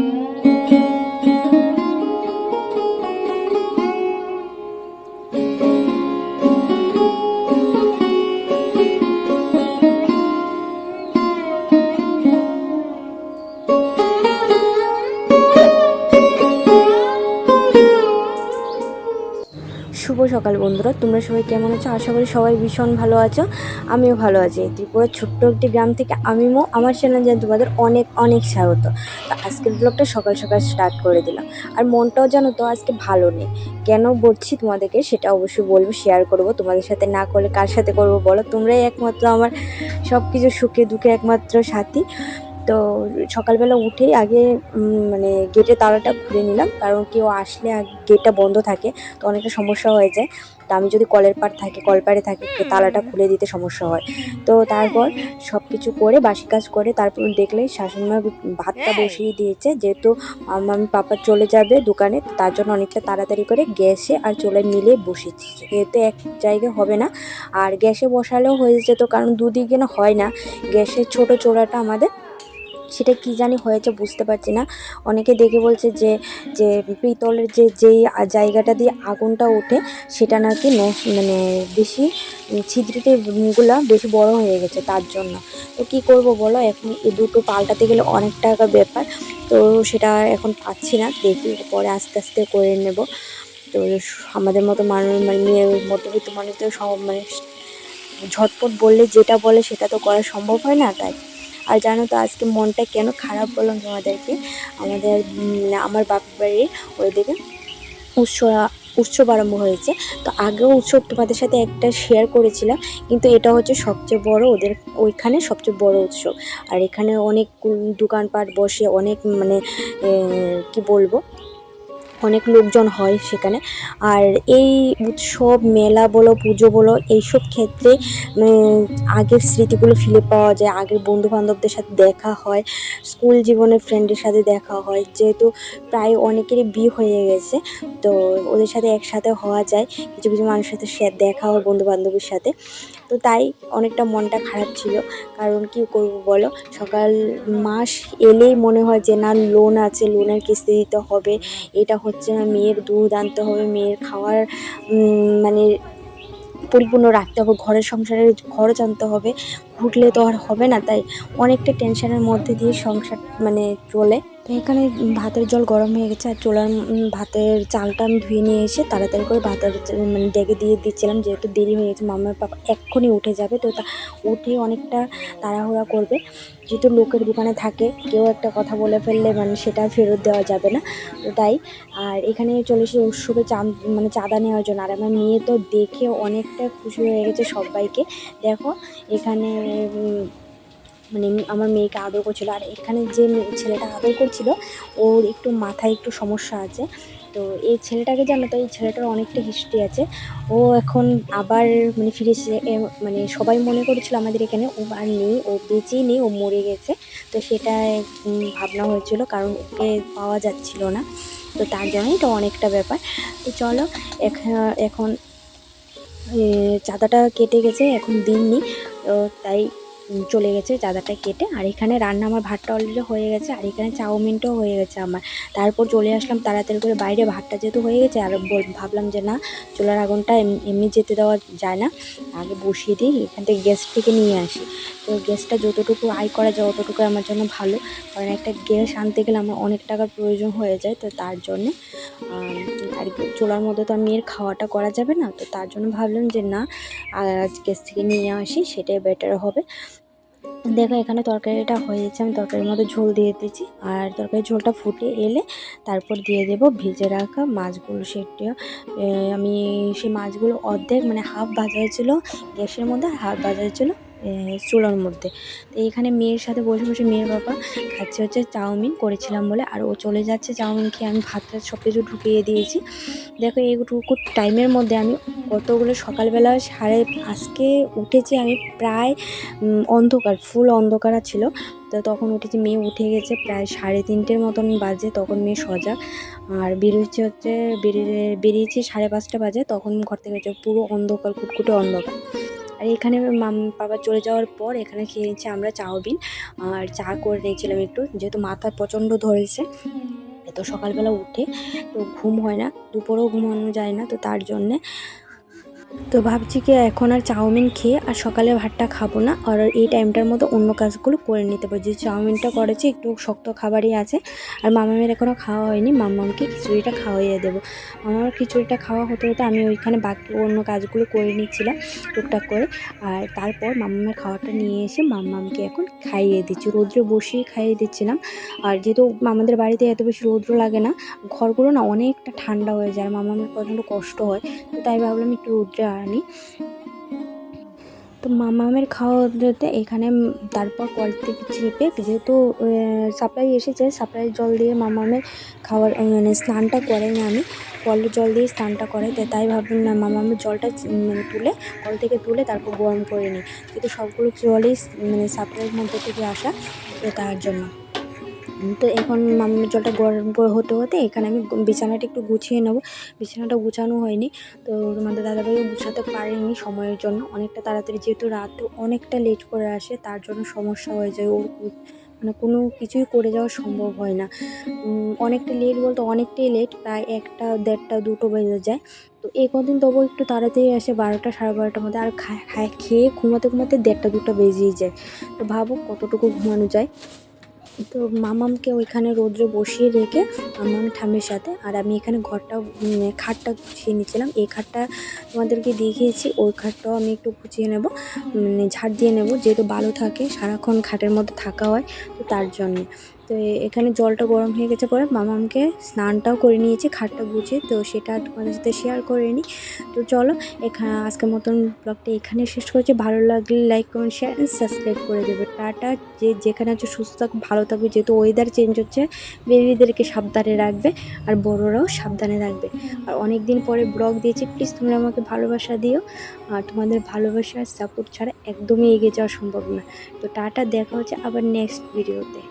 Mm-hmm. শুভ সকাল বন্ধুরা। তোমরা সবাই কেমন আছো? আশা করি সবাই ভীষণ ভালো আছো। আমিও ভালো আছি। ত্রিপুরার ছোট্ট একটি গ্রাম থেকে আমি মো, আমার চ্যানেল জানি তোমাদের অনেক অনেক স্বাগত। তো আজকের ব্লগটা সকাল সকাল স্টার্ট করে দিলাম। আর মনটাও জানো তো আজকে ভালো নেই। কেন বলছি তোমাদেরকে? সেটা অবশ্যই বলব শেয়ার করব। তোমাদের সাথে না করলে কার সাথে করব বলো? তোমরাই একমাত্র আমার সব কিছু সুখে, দুঃখে একমাত্র সাথী। তো সকালবেলা উঠেই আগে মানে গেটের তালাটা খুলে নিলাম, কারণ কেউ আসলে গেটটা বন্ধ থাকে, তো অনেকটা সমস্যা হয়ে যায়। তো আমি যদি কলের পাড় থাকে কলপাড়ে থাকি তালাটা খুলে দিতে সমস্যা হয়। তো তারপর সব কিছু করে, বাসি কাজ করে, তারপর দেখলে শাশুড়িমা ভাতটা বসিয়ে দিয়েছে, যেহেতু আমার পাপা চলে যাবে দোকানে তার জন্য অনেকটা তাড়াতাড়ি করে গ্যাসে আর চুলায় মিলিয়ে বসেছি যেহেতু এক জায়গায় হবে না, আর গ্যাসে বসালেও হয়ে যেত, কারণ দুদিকে না হয় না, গ্যাসের ছোট চোড়াটা আমাদের সেটা কি জানি হয়েছে বুঝতে পারছি না। অনেকে দেখে বলছে যে যে পিতলের যে, যেই জায়গাটা দিয়ে আগুনটা ওঠে, সেটা নাকি মানে বেশি ছিদ্রিটিগুলো বেশি বড় হয়ে গেছে তার জন্য। তো কি করব বলো, এখন এই দুটো পাল্টাতে গেলে অনেক টাকা ব্যাপার। তো সেটা এখন পাচ্ছি না, দেখি পরে আস্তে আস্তে করে নেব। তো আমাদের মতো মানুষ মানে মেয়ের মধ্যবিত্ত মানুষ তো সব মানে ঝটপট বললে যেটা বলে সেটা তো করা সম্ভব হয় না, তাই। আর জানো তো আজকে মনটা কেন খারাপ বললাম তোমাদেরকে আমাদের আমার বাপের বাড়ির ওইদিকে উৎসব উৎসব আরম্ভ হয়েছে। তো আগেও উৎসব তোমাদের সাথে একটা শেয়ার করেছিলাম, কিন্তু এটা হচ্ছে সবচেয়ে বড় ওদের, ওইখানে সবচেয়ে বড় উৎসব। আর এখানে অনেক দোকানপাট বসে অনেক মানে কি বলব? অনেক লোকজন হয় সেখানে। আর এই উৎসব, মেলা বলো, পুজো বলো, এইসব ক্ষেত্রে আগের স্মৃতিগুলো ফিরে পাওয়া যায়। আগের বন্ধু বান্ধবদের সাথে দেখা হয়, স্কুল জীবনের ফ্রেন্ডের সাথে দেখা হয়। যেহেতু প্রায় অনেকেরই বিয়ে হয়ে গেছে, তো ওদের সাথে একসাথে হওয়া যায়। কিছু কিছু মানুষের সাথে দেখা হয় বন্ধু বান্ধবের সাথে। তো তাই অনেকটা মনটা খারাপ ছিল। কারণ কি করব বলো? সকাল মাস এলেই মনে হয় যে, না, লোন আছে, লোনের কিস্তি দিতে হবে। এটা হচ্ছে না, মেয়ের দুধ আনতে হবে, মেয়ের খাওয়ার মানে পরিপূর্ণ রাখতে হবে, ঘরের সংসারের খরচ আনতে হবে। ঘুরলে তো আর হবে না, তাই অনেকটা টেনশনের মধ্যে দিয়ে সংসার মানে চলে। তো এখানে ভাতের জল গরম হয়ে গেছে আর চোলার ভাতের চালটা আমি ধুয়ে নিয়ে এসে তাড়াতাড়ি করে ভাতের মানে ডেকে দিয়ে দিচ্ছিলাম, যেহেতু দেরি হয়ে গেছে, মামার পাপা এক্ষুনি উঠে যাবে, তো তা উঠে অনেকটা তাড়াহুড়া করবে। যেহেতু লোকের দোকানে থাকে, কেউ একটা কথা বলে ফেললে মানে সেটা ফেরত দেওয়া যাবে না, তো তাই। আর এখানে চলে এসে উৎসবে চাঁদ মানে চাঁদা নেওয়ার জন্য, আর আমার মেয়ে তো দেখে অনেকটা খুশি হয়ে গেছে সবাইকে। দেখো, এখানে মানে আমার মেয়েকে আদর করছিল। আর এখানে যে ছেলেটা আদর করছিল, ওর একটু মাথায় একটু সমস্যা আছে। তো এই ছেলেটাকে জানো তো, এই ছেলেটার অনেকটা হিস্ট্রি আছে। ও এখন আবার মানে ফিরে মানে সবাই মনে করেছিল আমাদের এখানে, ও আর নেই, ও বেঁচেই নেই, ও মরে গেছে। তো সেটা ভাবনা হয়েছিল, কারণ ওকে পাওয়া যাচ্ছিল না। তো তার জন্যই এটা অনেকটা ব্যাপার। তো চলো, এখ- এখন চাঁদাটা কেটে গেছে, এখন দিননি তো তাই চলে গেছে চাঁদাটা কেটে। আর এখানে রান্না আমার ভাতটা অলরেডি হয়ে গেছে, আর এখানে চাউমিনটাও হয়ে গেছে আমার। তারপর চলে আসলাম তাড়াতাড়ি করে বাইরে, ভাতটা যেহেতু হয়ে গেছে, আর ভাবলাম যে না, চুলার আগুনটা এম- এমনি যেতে দেওয়া যায় না। আগে বসিয়ে দিই, এখান থেকে গ্যাস থেকে নিয়ে আসি। তো গ্যাসটা যতটুকু আয় করা যায়, অতটুকু আমার জন্য ভালো। কারণ একটা গ্যাস আনতে গেলে আমার অনেক টাকার প্রয়োজন হয়ে যায়, তো তার জন্যে আর চুলার মধ্যে তো আর মেয়ের খাওয়াটা করা যাবে না। তো তার জন্য ভাবলাম যে না গ্যাস থেকে নিয়ে আসি, সেটাই বেটার হবে। দেখো এখানে তরকারিটা হয়ে যাচ্ছে আমি তরকারির মধ্যে ঝোল দিয়ে দিয়েছি। আর তরকারির ঝোলটা ফুটে এলে তারপর দিয়ে দেব ভেজে রাখা মাছগুলো সেটিও আমি সেই মাছগুলো অর্ধেক মানে হাফ ভাজা হয়েছিল গ্যাসের মধ্যে হাফ ভাজা এ, চুলার মধ্যে। তো এইখানে মেয়ের সাথে বসে বসে মেয়ের বাবা খাচ্ছে হচ্ছে চাউমিন করেছিলাম বলে, আর ও চলে যাচ্ছে চাউমিন খেয়ে। আমি ভাতটা সব কিছু ঢুকিয়ে দিয়েছি। দেখো এইটুকু টাইমের মধ্যে আমি কতগুলো সকালবেলা সাড়ে আজকে উঠেছি আমি প্রায় অন্ধকার, ফুল অন্ধকার ছিল। তো তখন উঠেছি, মেয়ে উঠে গেছে প্রায় সাড়ে তিনটের মতন বাজে, তখন মেয়ে সজাগ। আর বেরিয়েছে হচ্ছে, বেরিয়ে, বেরিয়েছি সাড়ে পাঁচটা বাজে, তখন ঘর থেকে পুরো অন্ধকার, কুটকুটে অন্ধকার। আর এখানে মাম বাবা চলে যাওয়ার পর এখানে খেয়ে নিচ্ছি আমরা চাউবিন আর চা করে নিয়েছিলাম একটু, যেহেতু মাথা প্রচণ্ড ধরেছে। তো সকালবেলা উঠে তো ঘুম হয় না, দুপুরেও ঘুমানো যায় না, তো তার জন্যে তো ভাবছি কি এখন আর চাউমিন খেয়ে আর সকালে ভাতটা খাব না, আর এই টাইমটার মতো অন্য কাজগুলো করে নিতে পারি যে চাউমিনটা করেছি, একটু শক্ত খাবারই আছে, আর মামামের এখনও খাওয়া হয়নি, মামামকে খিচুড়িটা খাওয়াইয়ে দেবো। মামার খিচুড়িটা খাওয়া হতে হতে আমি ওইখানে বাকি অন্য কাজগুলো করে নিচ্ছিলাম, টুকটাক করে। আর তারপর মামামের খাওয়াটা নিয়ে এসে মামামকে এখন খাইয়ে দিচ্ছি, রৌদ্রে বসিয়ে খাইয়ে দিচ্ছিলাম। আর যেহেতু আমাদের বাড়িতে এত বেশি রৌদ্র লাগে না, ঘরগুলো না অনেকটা ঠান্ডা হয়ে যায়, আর মামামের প্রচণ্ড কষ্ট হয়, তো তাই ভাবলাম একটু রৌদ্রে আনি তো মামামের খাওয়া দিতে এখানে তারপর কল থেকে চেপে যেহেতু সাপ্লাই এসেছে সাপ্লাই জল দিয়ে মামামের খাওয়ার মানে স্নানটা করাই না আমি কলের জল দিয়ে স্নানটা করাই তাই ভাবলাম না মামামের জলটা মানে তুলে, কল থেকে তুলে তারপর গরম করে নিই। যেহেতু সবগুলো জলই মানে সাপ্লাইয়ের মধ্যে থেকে আসা, তার জন্য। তো এখন মামামের জলটা গরম হতে হতে এখানে আমি বিছানাটা একটু গুছিয়ে নেব। বিছানাটা গুছানো হয়নি। তো তোমাদের দাদাভাইও গুছাতে পারেনি সময়ের জন্য। অনেকটা তাড়াতাড়ি যেহেতু রাত অনেকটা লেট করে আসে, তার জন্য সমস্যা হয়ে যায়। ও মানে কোনো কিছুই করে যাওয়া সম্ভব হয় না। অনেকটা লেট বলতে অনেকটাই লেট প্রায় একটা, দেড়টা, দুটো বেজে যায়। তো এই কদিন তবু একটু তাড়াতাড়ি আসে, বারোটা, সাড়ে বারোটার মধ্যে আর খায়, খেয়ে ঘুমাতে ঘুমাতে দেড়টা, দুটো বেজেই যায়। তো ভাবো কতটুকু ঘুমানো যায়। তো মামামকে ওইখানে রোদ্রে বসিয়ে রেখে মামাম ঠামের সাথে, আর আমি এখানে ঘরটা খাটটা গুছিয়ে নিয়েছিলাম। এই খাটটা তোমাদেরকে দেখিয়েছি, ওই খাটটাও আমি একটু গুছিয়ে নেব মানে ঝাড় দিয়ে নেব, যেহেতু ভালো থাকে, সারাক্ষণ খাটের মধ্যে থাকা হয়, তো তার জন্যে। তো এখানে জলটা গরম হয়ে গেছে পরে মামামকে স্নানটাও করে নিয়েছি, খাটটা গুছিয়ে, তো সেটা তোমাদের সাথে শেয়ার করে নিই তো চলো এখানে আজকের মতন ব্লগটা এখানে শেষ করছি। ভালো লাগলে like comment share and subscribe করে দেবে। টাটা, যে যেখানে আছে সুস্থ থাকবে ভালো থাকবে যেহেতু ওয়েদার চেঞ্জ হচ্ছে বেবিদেরকে সাবধানে রাখবে আর বড়োরাও সাবধানে রাখবে আর অনেক দিন পরে ব্লগ দিয়েছি প্লিজ তোমরা আমাকে ভালোবাসা দিও। আর তোমাদের ভালোবাসা আর সাপোর্ট ছাড়া একদমই এগিয়ে যাওয়া সম্ভব না। তো টাটা, দেখা হচ্ছে আবার নেক্সট ভিডিওতে